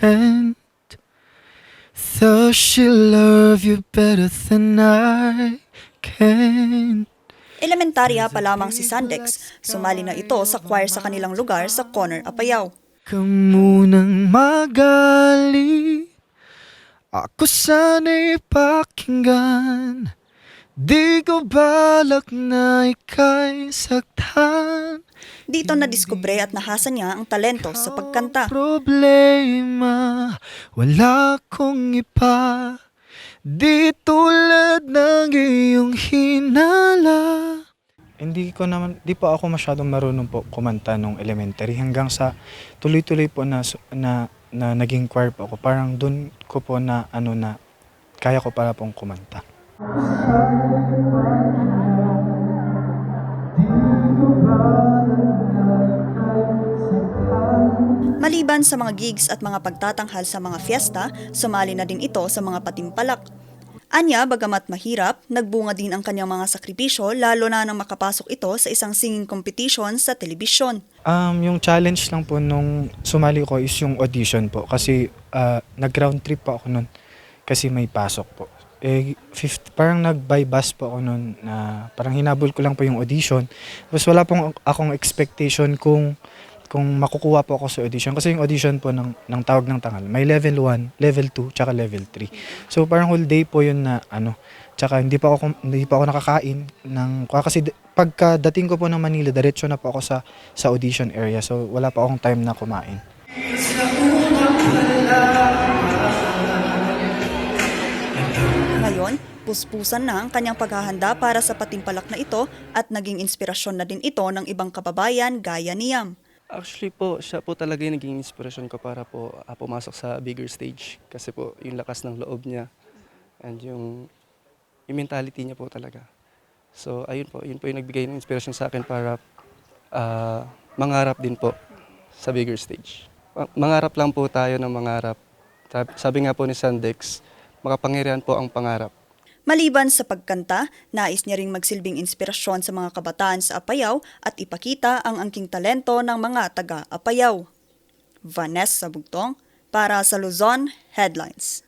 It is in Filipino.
friend. Though she love you better than I can. Elementarya pa lamang si Sandex, sumali na ito sa choir sa kanilang lugar sa Corner Apayao. Kamunang magali Ako sana'y pakinggan Di ko balak na ika'y saktan Dito na diskubre at nahasa niya ang talento sa pagkanta. Problema Wala kong ipa Di tulad ng iyong hinala hindi ko naman, di po ako masyadong marunong po kumanta nung elementary hanggang sa tuloy-tuloy po na, na, na naging choir po ako. Parang dun ko po na ano na kaya ko para pong kumanta. Maliban sa mga gigs at mga pagtatanghal sa mga fiesta, sumali na din ito sa mga patimpalak. Anya, bagamat mahirap, nagbunga din ang kanyang mga sakripisyo lalo na nang makapasok ito sa isang singing competition sa telebisyon. Um, yung challenge lang po nung sumali ko is yung audition po kasi ah, nag-ground trip po ako nun kasi may pasok po. Eh, fifth, parang nag-by bus po ako nun na parang hinabol ko lang po yung audition. Tapos wala pong akong expectation kung kung makukuha po ako sa audition. Kasi yung audition po ng, ng tawag ng tangal, may level 1, level 2, tsaka level 3. So parang whole day po yun na ano, tsaka hindi pa ako, hindi pa ako nakakain ng, kasi pagkadating ko po ng Manila, diretso na po ako sa, sa audition area. So wala pa akong time na kumain. Ngayon, puspusan na ang kanyang paghahanda para sa patimpalak na ito at naging inspirasyon na din ito ng ibang kababayan gaya ni Yam. Actually po, siya po talaga yung naging inspirasyon ko para po ah, pumasok sa bigger stage. Kasi po, yung lakas ng loob niya and yung, yung mentality niya po talaga. So, ayun po, yun po yung nagbigay ng inspirasyon sa akin para ah, mangarap din po sa bigger stage. Ma- Mangarap lang po tayo ng mangarap. Sab- Sabi nga po ni Sandex, makapangyarihan po ang pangarap. Maliban sa pagkanta, nais niya ring magsilbing inspirasyon sa mga kabataan sa Apayao at ipakita ang angking talento ng mga taga-Apayao. Vanessa Bugtong para sa Luzon Headlines.